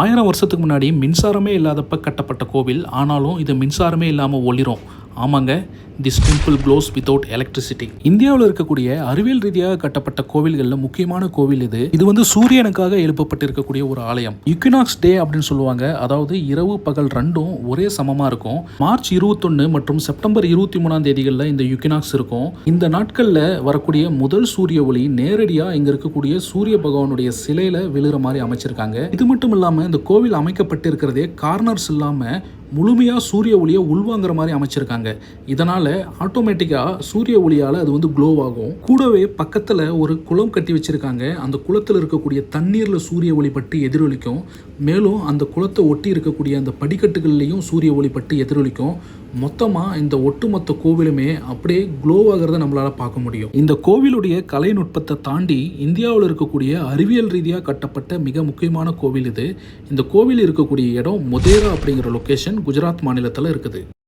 ஆயிரம் வருஷத்துக்கு முன்னாடி மின்சாரமே இல்லாதப்ப கட்டப்பட்ட கோவில் ஆனாலும் இது மின்சாரமே இல்லாமல் ஒளிரும். ஆமாங்க. This temple close without electricity இந்தியாவில் இருக்கக்கூடிய அறிவியல் ரீதியாக கட்டப்பட்ட கோவில்களில் முக்கியமான கோவில் இது. இது வந்து சூரியனுக்காக எழுப்பப்பட்டிருக்கக்கூடிய ஒரு ஆலயம். யுக்கினாக்ஸ் டே அப்படின்னு சொல்லுவாங்க. அதாவது இரவு பகல் ரெண்டும் ஒரே சமமாக இருக்கும். மார்ச் இருபத்தொன்று மற்றும் செப்டம்பர் இருபத்தி மூணாம் தேதிகளில் இந்த யுக்கினாக்ஸ் இருக்கும். இந்த நாட்களில் வரக்கூடிய முதல் சூரிய ஒளி நேரடியாக இங்கே இருக்கக்கூடிய சூரிய பகவானுடைய சிலையில் விழுகிற மாதிரி அமைச்சிருக்காங்க. இது மட்டும் இல்லாமல் இந்த கோவில் அமைக்கப்பட்டிருக்கிறதே கார்னர்ஸ் இல்லாமல் முழுமையாக சூரிய ஒளியை உள்வாங்குற மாதிரி அமைச்சிருக்காங்க. இதனால் ஆட்டோமேட்டிக்காக சூரிய ஒளியால் அது வந்து க்ளோ ஆகும். கூடவே பக்கத்தில் ஒரு குளம் கட்டி வச்சிருக்காங்க. அந்த குளத்தில் இருக்கக்கூடிய தண்ணீரில் சூரிய ஒளி பட்டு எதிரொலிக்கும். மேலும் அந்த குளத்தை ஒட்டி இருக்கக்கூடிய அந்த படிக்கட்டுகள்லேயும் சூரிய ஒளி பட்டு எதிரொலிக்கும். மொத்தமாக இந்த ஒட்டுமொத்த கோவிலுமே அப்படியே க்ளோ ஆகிறத நம்மளால் பார்க்க முடியும். இந்த கோவிலுடைய கலைநுட்பத்தை தாண்டி இந்தியாவில் இருக்கக்கூடிய அறிவியல் ரீதியாக கட்டப்பட்ட மிக முக்கியமான கோவில் இது. இந்த கோவில் இருக்கக்கூடிய இடம் மொதேரா அப்படிங்கிற லொக்கேஷன் குஜராத் மாநிலத்தில் இருக்குது.